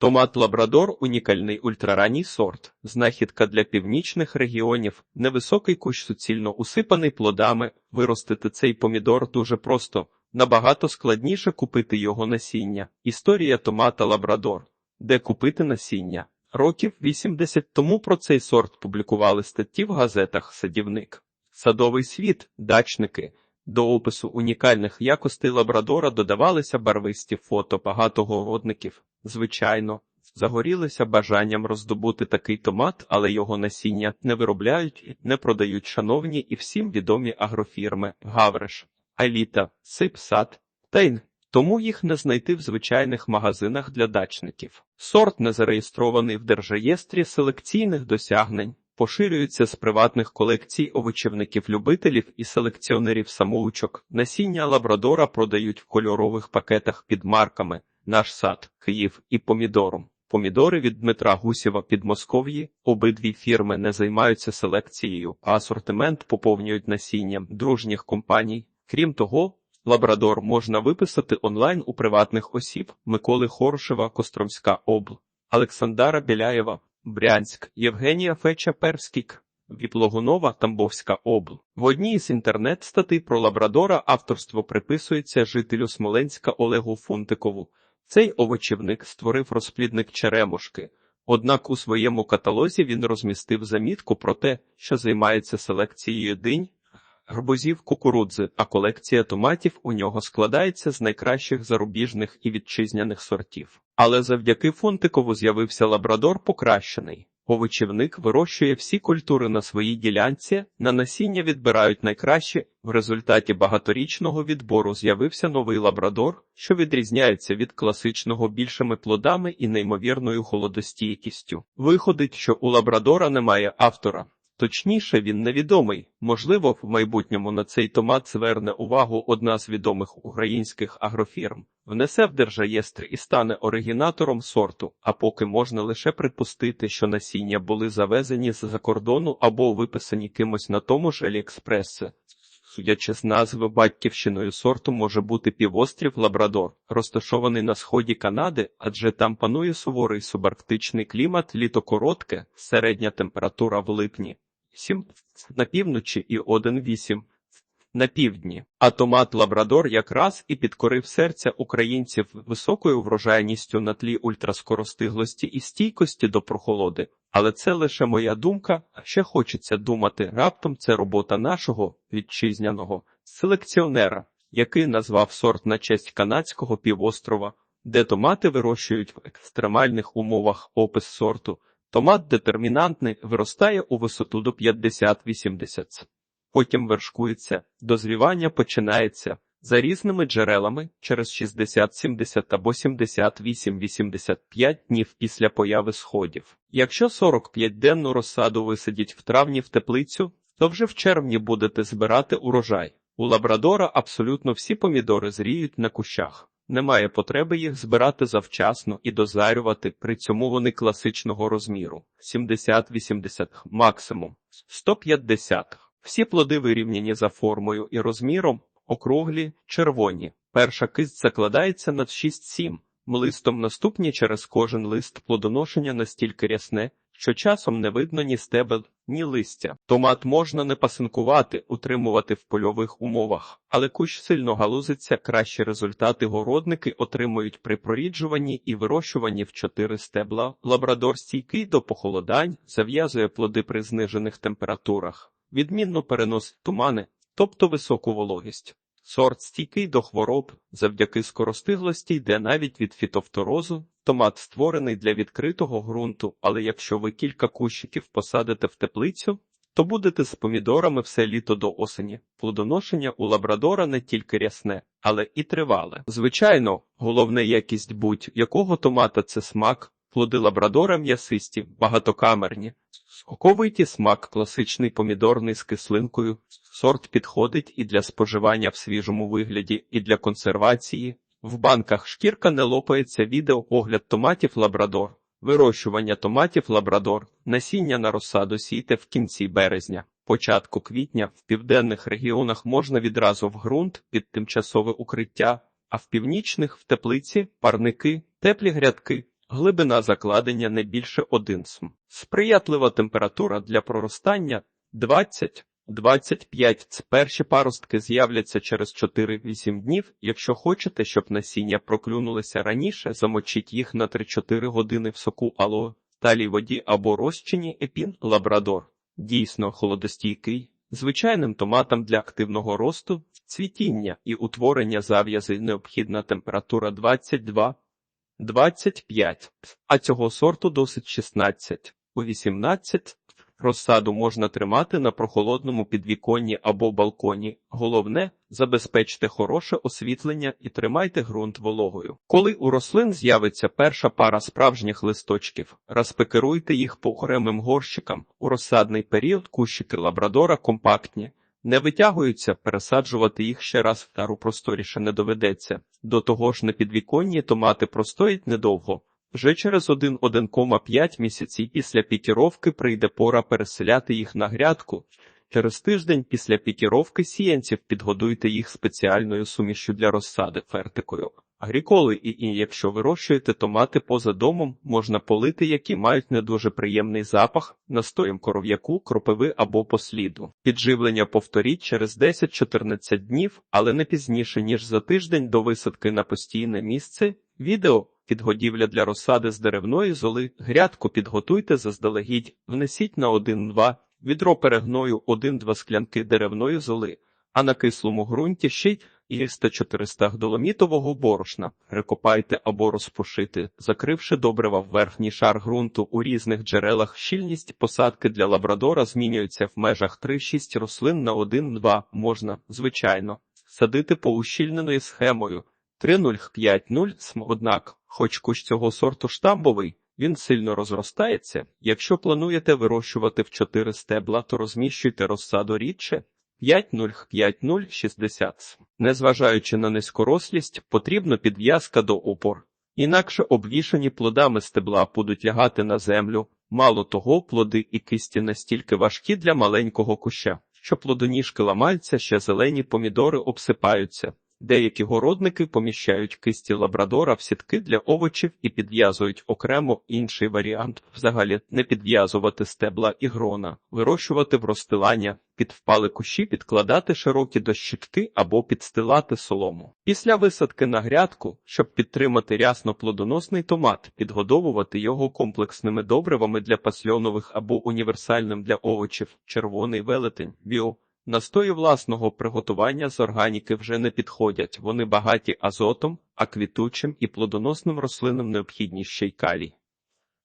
Томат Лабрадор унікальний ультраранній сорт, знахідка для північних регіонів, невисокий кущ суцільно усипаний плодами. Виростити цей помідор дуже просто, набагато складніше купити його насіння. Історія томата Лабрадор. Де купити насіння? Років 80 тому про цей сорт публікували статті в газетах Садівник, Садовий світ, дачники. До опису унікальних якостей лабрадора додавалися барвисті фото багатогородників. Звичайно, загорілися бажанням роздобути такий томат, але його насіння не виробляють не продають шановні і всім відомі агрофірми Гавриш, Аліта, Сипсад, Тейн. Тому їх не знайти в звичайних магазинах для дачників. Сорт не зареєстрований в держреєстрі селекційних досягнень, поширюється з приватних колекцій овочівників-любителів і селекціонерів самоучок. Насіння лабрадора продають в кольорових пакетах під марками Наш сад, Київ і помідором. Помідори від Дмитра Гусєва Підмосков'ї. Обидві фірми не займаються селекцією, а асортимент поповнюють насінням дружніх компаній. Крім того, лабрадор можна виписати онлайн у приватних осіб Миколи Хорошева, Костромська обл, Олександра Біляєва, Брянськ, Євгенія Феча Перскік. Віплогунова Тамбовська обл. В одній із інтернет-статей про лабрадора авторство приписується жителю Смоленська Олегу Фунтикову. Цей овочівник створив розплідник черемушки. Однак у своєму каталозі він розмістив замітку про те, що займається селекцією динь, гарбузів кукурудзи, а колекція томатів у нього складається з найкращих зарубіжних і вітчизняних сортів. Але завдяки Фунтикову з'явився лабрадор покращений. Овочівник вирощує всі культури на своїй ділянці, на насіння відбирають найкраще. В результаті багаторічного відбору з'явився новий лабрадор, що відрізняється від класичного більшими плодами і неймовірною холодостійкістю. Виходить, що у лабрадора немає автора. Точніше, він невідомий. Можливо, в майбутньому на цей томат зверне увагу одна з відомих українських агрофірм, внесе в держреєстр і стане оригінатором сорту, а поки можна лише припустити, що насіння були завезені з-за кордону або виписані кимось на тому ж Аліекспресі. Судячи з назви батьківщиною сорту може бути півострів Лабрадор, розташований на сході Канади, адже там панує суворий субарктичний клімат, літо коротке, середня температура в липні. 7 на півночі і 1,8 на півдні. А томат Лабрадор якраз і підкорив серця українців високою врожайністю на тлі ультраскоростиглості і стійкості до прохолоди. Але це лише моя думка, ще хочеться думати, раптом це робота нашого вітчизняного селекціонера, який назвав сорт на честь канадського півострова, де томати вирощують в екстремальних умовах опис сорту. Томат детермінантний виростає у висоту до 50-80 Потім вершкується, дозрівання починається за різними джерелами через 60-70 або 78-85 днів після появи сходів. Якщо 45-денну розсаду висадіть в травні в теплицю, то вже в червні будете збирати урожай. У лабрадора абсолютно всі помідори зріють на кущах. Немає потреби їх збирати завчасно і дозарювати, при цьому вони класичного розміру 70-80 максимум 150. Всі плоди вирівняні за формою і розміром, округлі, червоні. Перша кисть закладається над 6-7 листом наступні через кожен лист плодоношення настільки рясне, що часом не видно ні стебел, ні листя. Томат можна не пасинкувати, утримувати в польових умовах, але кущ сильно галузиться, кращі результати городники отримують при проріджуванні і вирощуванні в чотири стебла. Лабрадор стійкий до похолодань, зав'язує плоди при знижених температурах, відмінно переносить тумани, тобто високу вологість. Сорт стійкий до хвороб, завдяки скоростиглості йде навіть від фітофторозу. Томат створений для відкритого ґрунту, але якщо ви кілька кущиків посадите в теплицю, то будете з помідорами все літо до осені. Плодоношення у лабрадора не тільки рясне, але і тривале. Звичайно, головна якість будь-якого томата це смак, плоди лабрадора м'ясисті, багатокамерні. Соковиті смак класичний помідорний з кислинкою. Сорт підходить і для споживання в свіжому вигляді, і для консервації. В банках шкірка не лопається відео огляд томатів Лабрадор. Вирощування томатів Лабрадор. Насіння на розсаду сійте в кінці березня. Початку квітня в південних регіонах можна відразу в ґрунт під тимчасове укриття, а в північних в теплиці, парники, теплі грядки. Глибина закладення не більше 1 см. Сприятлива температура для проростання 20 25 Ц. Перші паростки з'являться через 4-8 днів. Якщо хочете, щоб насіння проклюнулися раніше, замочіть їх на 3-4 години в соку алоe, талій воді або розчині епін лабрадор. Дійсно холодостійкий. Звичайним томатам для активного росту, цвітіння і утворення зав'язи необхідна температура 22 25, а цього сорту досить 16. У 18 розсаду можна тримати на прохолодному підвіконні або балконі. Головне забезпечте хороше освітлення і тримайте ґрунт вологою. Коли у рослин з'явиться перша пара справжніх листочків, розпекеруйте їх по окремим горщикам. У розсадний період кущики лабрадора компактні. Не витягуються, пересаджувати їх ще раз в тару просторіше не доведеться. До того ж на підвіконні томати простоять недовго. Вже через 1-1,5 місяці після пікіровки прийде пора переселяти їх на грядку. Через тиждень після пікіровки сіянців підгодуйте їх спеціальною сумішю для розсади фертикою. Агріколи і, і якщо вирощуєте томати поза домом, можна полити, які мають не дуже приємний запах, настоєм коров'яку, кропиви або посліду. Підживлення повторіть через 10-14 днів, але не пізніше, ніж за тиждень до висадки на постійне місце. Відео підгодівля для розсади з деревної золи, грядку підготуйте заздалегідь, внесіть на 1-2, відро перегною 1-2 склянки деревної золи, а на кислому ґрунті ще й 300-400 доломітового борошна, перекопайте або розпушити, закривши добрива в верхній шар ґрунту. У різних джерелах, щільність посадки для лабрадора змінюється в межах 3-6 рослин на 1-2, можна, звичайно, садити по ущільненою схемою. 3-0-5-0 однак, хоч кущ цього сорту штамбовий, він сильно розростається. Якщо плануєте вирощувати в 4 стебла, то розміщуйте розсаду рідше 5-0-5-0-60. Незважаючи на низькорослість, потрібна підв'язка до опор. Інакше обвішані плодами стебла будуть лягати на землю. Мало того, плоди і кисті настільки важкі для маленького куща, що плодоніжки ламаються, ще зелені помідори обсипаються. Деякі городники поміщають кисті лабрадора в сітки для овочів і підв'язують окремо інший варіант взагалі не підв'язувати стебла і грона, вирощувати в розстилання, під впали кущі підкладати широкі дощитки або підстилати солому. Після висадки на грядку, щоб підтримати рясно плодоносний томат, підгодовувати його комплексними добривами для пасльонових або універсальним для овочів, червоний велетень, біо. Настої власного приготування з органіки вже не підходять, вони багаті азотом, а квітучим і плодоносним рослинам необхідні ще й калій.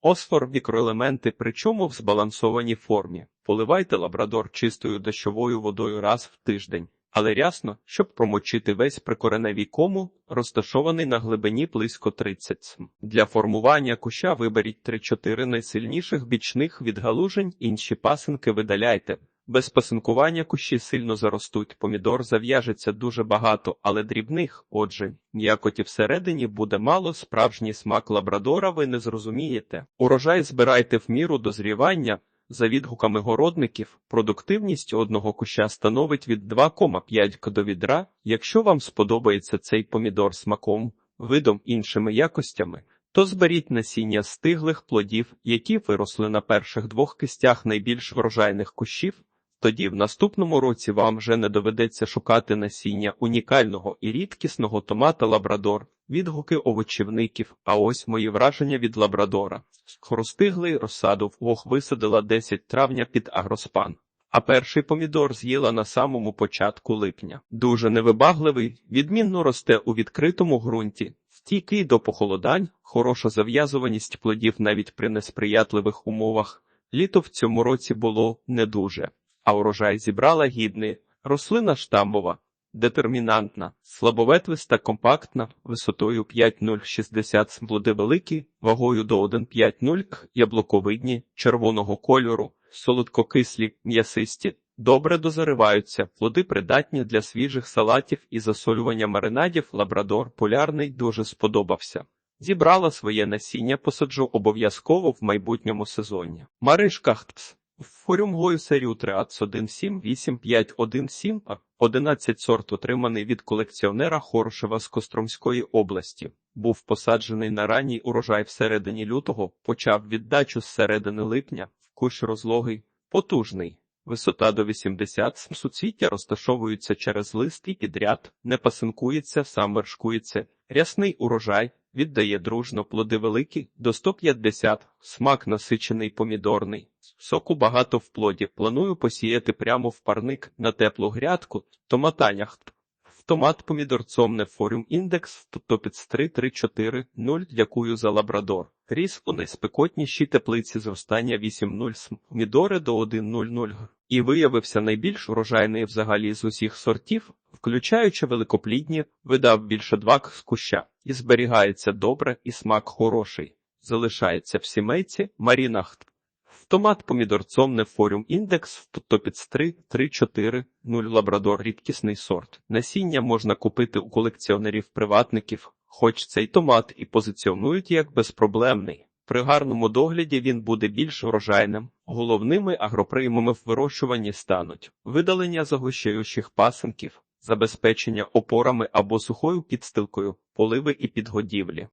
Осфор мікроелементи, причому в збалансованій формі. Поливайте лабрадор чистою дощовою водою раз в тиждень, але рясно, щоб промочити весь прикореневий кому, розташований на глибині близько 30 см. Для формування куща виберіть 3-4 найсильніших бічних відгалужень, інші пасинки видаляйте. Без пасинкування кущі сильно заростуть, помідор зав'яжеться дуже багато, але дрібних, отже, м'якоті всередині буде мало, справжній смак лабрадора ви не зрозумієте. Урожай збирайте в міру дозрівання. За відгуками городників, продуктивність одного куща становить від 2,5 к до відра. Якщо вам сподобається цей помідор смаком, видом іншими якостями, то зберіть насіння стиглих плодів, які виросли на перших двох кистях найбільш врожайних кущів. Тоді в наступному році вам вже не доведеться шукати насіння унікального і рідкісного томата Лабрадор, відгуки овочівників, а ось мої враження від Лабрадора. Хрустиглий розсаду вдвох висадила 10 травня під агроспан. А перший помідор з'їла на самому початку липня. Дуже невибагливий, відмінно росте у відкритому ґрунті, стійкий до похолодань, хороша зав'язуваність плодів навіть при несприятливих умовах. Літо в цьому році було не дуже а урожай зібрала гідний. Рослина штамбова, детермінантна, слабоветвиста, компактна, висотою 5,060 плоди великі, вагою до 1,50 к, яблуковидні, червоного кольору, солодкокислі, м'ясисті, добре дозариваються, плоди придатні для свіжих салатів і засолювання маринадів, лабрадор полярний дуже сподобався. Зібрала своє насіння, посаджу обов'язково в майбутньому сезоні. Маришка Хтпс Форюмгою серію Триац 178517, 11 сорт отриманий від колекціонера Хорошева з Костромської області. був посаджений на ранній урожай всередині лютого, почав віддачу з середини липня, кущ розлогий, потужний. Висота до 80 см, суцвіття розташовуються через лист і підряд, не пасинкується, сам вершкується. Рясний урожай віддає дружно плоди великі до 150, смак насичений помідорний. Соку багато в плоді. Планую посіяти прямо в парник на теплу грядку, томатанях. В томат помідорцом не форум індекс, топіц 334-0, дякую за лабрадор. Ріс у найспекотнішій теплиці зростання 8.0 см, помідори до 1.00 і виявився найбільш урожайний взагалі з усіх сортів, включаючи великоплідні, видав більше два з куща, і зберігається добре, і смак хороший. Залишається в сімейці марінах. В томат помідорцом не форум індекс, топіц 3, 3, 4, 0 лабрадор рідкісний сорт. Насіння можна купити у колекціонерів-приватників, хоч цей томат і позиціонують як безпроблемний. При гарному догляді він буде більш врожайним. Головними агроприймами в вирощуванні стануть видалення загущаючих пасинків, забезпечення опорами або сухою підстилкою, поливи і підгодівлі.